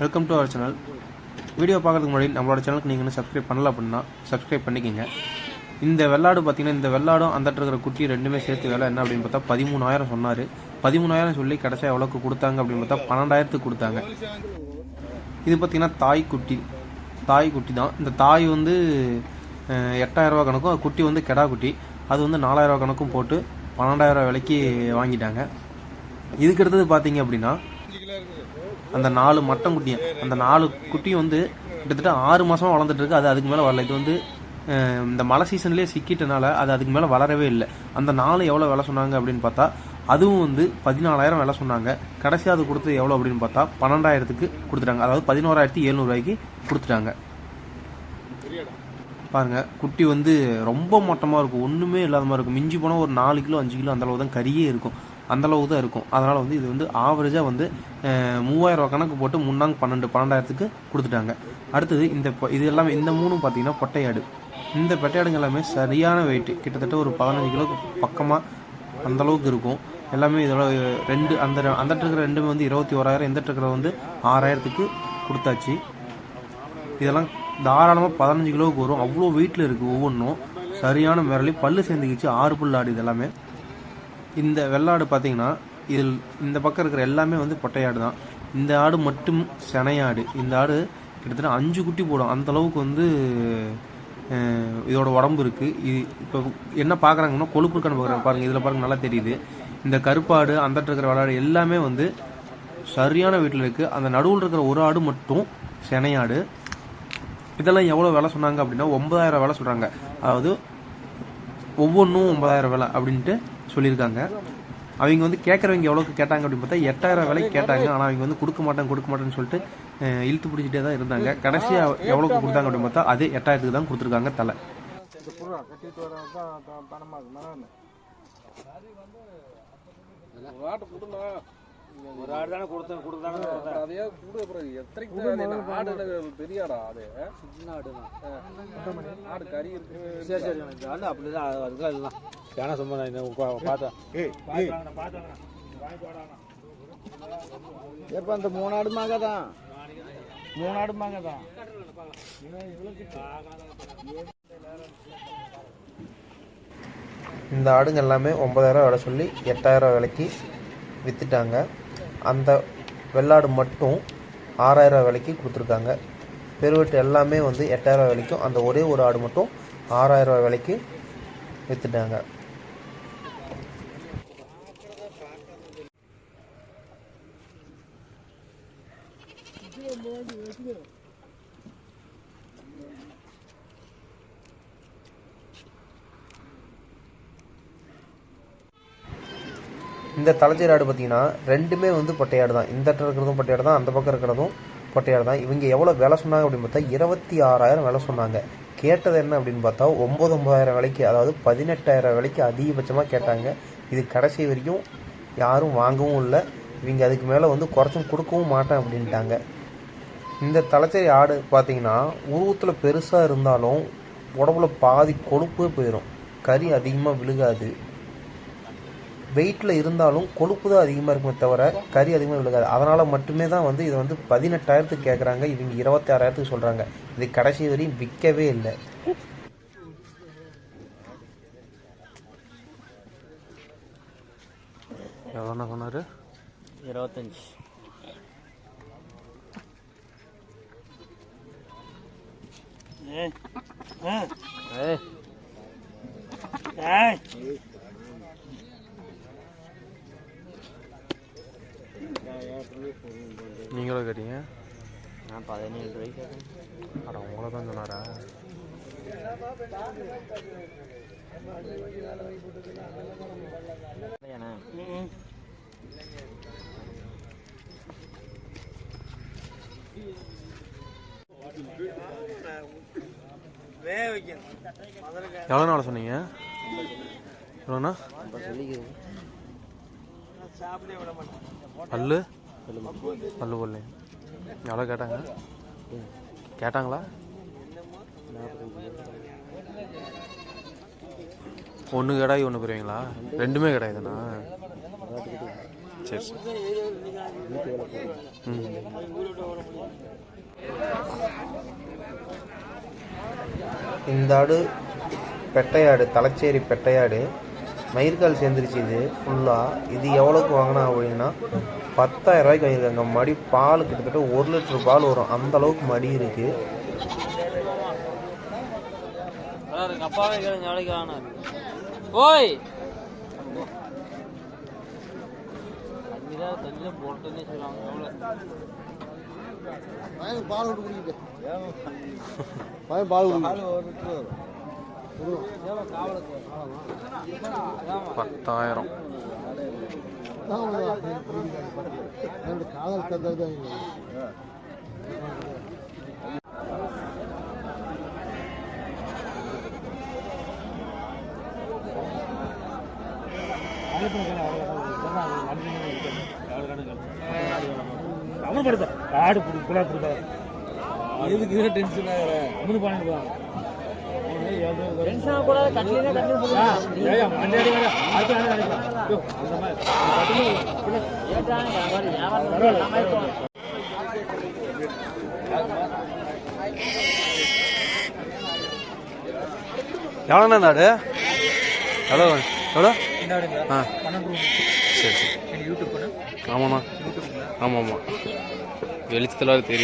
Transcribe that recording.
Welcome to our channel video பார்க்கறதுக்கு முன்னாடி நம்மளோட சேனலுக்கு நீங்கள் இன்னும் சப்ஸ்கிரைப் பண்ணல அப்படின்னா சப்ஸ்கிரைப் பண்ணிக்கிங்க. இந்த வெள்ளாடு பார்த்தீங்கன்னா இந்த வெள்ளாடும் அந்த இருக்கிற குட்டி ரெண்டுமே சேர்த்து வேலை என்ன அப்படின்னு பார்த்தா பதிமூணாயிரம் சொன்னார். பதிமூணாயிரம் சொல்லி கடைசியாக எவ்வளோக்கு கொடுத்தாங்க அப்படின்னு பார்த்தா பன்னெண்டாயிரத்துக்கு கொடுத்தாங்க. இது பார்த்திங்கன்னா தாய் குட்டி. தாய் குட்டி தான். இந்த தாய் வந்து எட்டாயிரரூவா கணக்கும் குட்டி வந்து கெடா குட்டி. அது வந்து நாலாயிரரூவா கணக்கும் போட்டு பன்னெண்டாயிரரூவா விலைக்கு வாங்கிட்டாங்க. இதுக்கு அடுத்தது பார்த்தீங்க அப்படின்னா அந்த நாலு மட்டம் குட்டியும் அந்த நாலு குட்டியும் வந்து கிட்டத்தட்ட ஆறு மாதமாக வளர்ந்துட்டு இருக்கு. அது அதுக்கு மேலே வரல. இது வந்து இந்த மழை சீசன்லேயே சிக்கிட்டனால அது அதுக்கு மேலே வளரவே இல்லை. அந்த நாலு எவ்வளோ விலை சொன்னாங்க அப்படின்னு பார்த்தா அதுவும் வந்து பதினாலாயிரம் விலை சொன்னாங்க. கடைசியாக அது கொடுத்தது எவ்வளோ அப்படின்னு பார்த்தா பன்னெண்டாயிரத்துக்கு கொடுத்துட்டாங்க. அதாவது பதினோராயிரத்தி எழுநூறுவாய்க்கு கொடுத்துட்டாங்க. பாருங்க குட்டி வந்து ரொம்ப மட்டமாக இருக்கும். ஒன்றுமே இல்லாத மாதிரி இருக்கும். மிஞ்சி போனால் ஒரு நாலு கிலோ அஞ்சு கிலோ அந்தளவு தான் கறியே இருக்கும். அந்தளவு தான் இருக்கும். அதனால் வந்து இது வந்து ஆவரேஜாக வந்து மூவாயிரம் கணக்கு போட்டு முன்னாங்க பன்னெண்டு பன்னெண்டாயிரத்துக்கு கொடுத்துட்டாங்க. அடுத்தது இந்த இது எல்லாமே இந்த மூணும் பார்த்தீங்கன்னா பொட்டையாடு. இந்த பெட்டையாடுங்க எல்லாமே சரியான வெயிட் கிட்டத்தட்ட ஒரு பதினஞ்சு கிலோ பக்கமாக அந்த அளவுக்கு இருக்கும். எல்லாமே இதோட ரெண்டு அந்த அந்த இருக்கிற ரெண்டுமே வந்து இருபத்தி ஓராயிரம் இந்த இருக்கிற வந்து ஆறாயிரத்துக்கு கொடுத்தாச்சு. இதெல்லாம் தாராளமாக பதினஞ்சு கிலோவுக்கு வரும். அவ்வளோ வெயிட்டில் இருக்குது ஒவ்வொன்றும் சரியான மிரளி பல்லு சேர்ந்துக்கிச்சு. ஆறு புல் ஆடு இது எல்லாமே. இந்த வெள்ளாடு பார்த்தீங்கன்னா இதில் இந்த பக்கம் இருக்கிற எல்லாமே வந்து பொட்டையாடு தான். இந்த ஆடு மட்டும் செனையாடு. இந்த ஆடு கிட்டத்தட்ட அஞ்சு குட்டி போடும். அந்த அளவுக்கு வந்து இதோட உடம்பு இருக்குது இது இப்போ என்ன பார்க்குறாங்கன்னா கொழுப்பு இருக்கான்னு பார்க்குறாங்க பாருங்கள் இதில் பாருங்கள் நல்லா தெரியுது. இந்த கருப்பாடு அந்த இருக்கிற வெள்ளாடு எல்லாமே வந்து சரியான வீட்டில் இருக்குது அந்த நடுவில் இருக்கிற ஒரு ஆடு மட்டும் செனையாடு. இதெல்லாம் எவ்வளோ விலை சொன்னாங்க அப்படின்னா ஒன்பதாயிரம் விலை சொல்கிறாங்க அதாவது ஒவ்வொன்றும் ஒன்பதாயிரம் விலை அப்படின்ட்டு சொல்லியிருக்காங்க. அவங்க வந்து கேட்குறவங்க எவ்வளோக்கு கேட்டாங்க அப்படின்னு பார்த்தா எட்டாயிரம் விலைக்கு கேட்டாங்க. ஆனால் அவங்க வந்து கொடுக்க மாட்டேன் கொடுக்க மாட்டேன்னு சொல்லிட்டு இழுத்து பிடிச்சிட்டே தான் இருந்தாங்க. கடைசியாக எவ்வளோக்கு கொடுத்தாங்க அப்படின்னு பார்த்தா அதே எட்டாயிரத்துக்கு தான் கொடுத்துருக்காங்க தலை. ஒரு ஆடு தானே கொடுத்தேன் கொடுத்தானே அதையே கூடு அப்புறம் என்ன ஆடு பெரிய ஆடா அது சின்ன ஆடு தான். ஆடு கறி இருக்கு. சரி சரி இந்த ஆடு அப்படிதான் அது- அதுதான் இதுதான் ஏன்னா சும்மா நான் பார்த்தேன். எப்ப அந்த மூணு ஆடுமாங்க தான். மூணு ஆடுமாங்க தான். இந்த ஆடுங்க எல்லாமே ஒன்பதாயிரம் விலை சொல்லி எட்டாயிரம் விலைக்கு விற்றுட்டாங்க அந்த வெள்ளாடு மட்டும் ஆறாயிரம் விலைக்கு கொடுத்துருக்காங்க. பெருவெட்டு எல்லாமே வந்து எட்டாயிரம் விலைக்கும் அந்த ஒரே ஒரு ஆடு மட்டும் ஆறாயிரம் விலைக்கு விற்றுட்டாங்க இந்த தலைச்சீர் ஆடு பார்த்தீங்கன்னா ரெண்டுமே வந்து பொட்டையாடு தான். இந்த இடத்துல இருக்கிறதும் பொட்டையாடு தான் அந்த பக்கம் இருக்கிறதும் பொட்டையாடு தான். இவங்க எவ்வளோ வேலை சொன்னாங்க அப்படின்னு பார்த்தா இருபத்தி ஆறாயிரம் வேலை சொன்னாங்க. கேட்டது என்ன அப்படின்னு பார்த்தா ஒம்பது ஒம்பதாயிரம் விலைக்கு அதாவது பதினெட்டாயிரம் விலைக்கு அதிகபட்சமாக கேட்டாங்க. இது கடைசி வரைக்கும் யாரும் வாங்கவும் இல்லை. இவங்க அதுக்கு மேலே வந்து குறைச்சும் கொடுக்கவும் மாட்டேன் அப்படின்ட்டாங்க. இந்த தலைச்சேரி ஆடு பார்த்தீங்கன்னா உருவத்தில் பெருசாக இருந்தாலும் உடம்புல பாதி கொழுப்பே போயிடும் கறி அதிகமாக விழுகாது. வெயிட்டில் இருந்தாலும் கொழுப்பு தான் அதிகமாக இருக்குமே தவிர கறி அதிகமாக விழுகாது. அதனால் மட்டுமே தான் வந்து இதை வந்து பதினெட்டாயிரத்துக்கு கேட்குறாங்க இவங்க இருபத்தாறாயிரத்துக்கு சொல்கிறாங்க இது கடைசி வரையும் விற்கவே இல்லை. எவ்வளோ சொன்னார்? இருபத்தஞ்சி. ஏய் ஆ எவ்வளோ சொன்னீங்க? எவ்வளோண்ணா பல்லு? பல்லு பல்லு எவ்வளோ கேட்டாங்க? கேட்டாங்களா? ஒன்று கடாய் ஒன்று பெறுவீங்களா ரெண்டுமே கடாய் தானா? சரி சரி. ம். இந்த ஆடு பெட்டையாடு தலைச்சேரி பெட்டையாடு. மயிர்கால் சேர்ந்துருச்சு இது ஃபுல்லாக இது எவ்வளோக்கு வாங்கினா அப்படின்னா பத்தாயிரம் ரூபாய்க்கு வாங்கியிருக்காங்க. மடி பால் கிட்டத்தட்ட ஒரு லிட்டர் பால் வரும். அந்த அளவுக்கு மடி இருக்குது அப்பாவே கேளுங்க எவ்வளோக்கு வாங்கினாரு. ஓய்! தண்ணிதான் தண்ணியில் போட்டுன்னே சொல்லுவாங்க எவ்வளோ பால் விட்டு குடிக்கிட்டு பால் பத்தாயிரம். காதல் கதை தான் அவனுப்படுத்த ஆடு பிடி குழா பிடிக்காது எதுக்கு இதில் டென்ஷன் ஆகிற அம்மனு பாயிண்ட் தான் டென்ஷன் கூட கட்டிலே கட்டி மண்டாடி வேற அடுத்த ஆடு அடிக்கலாம் ஐயோ, அந்த டென்ஷன் ஆகிற மாதிரி வியாபாரம் எவ்வளோண்ணா இந்த எவ்வளோ எவ்வளோ ஆ. சரி சரி. யூடியூப் ஆமாண்ணா ஆமாம் ஆமாம் வெளிச்சத்தில் தெரியும்.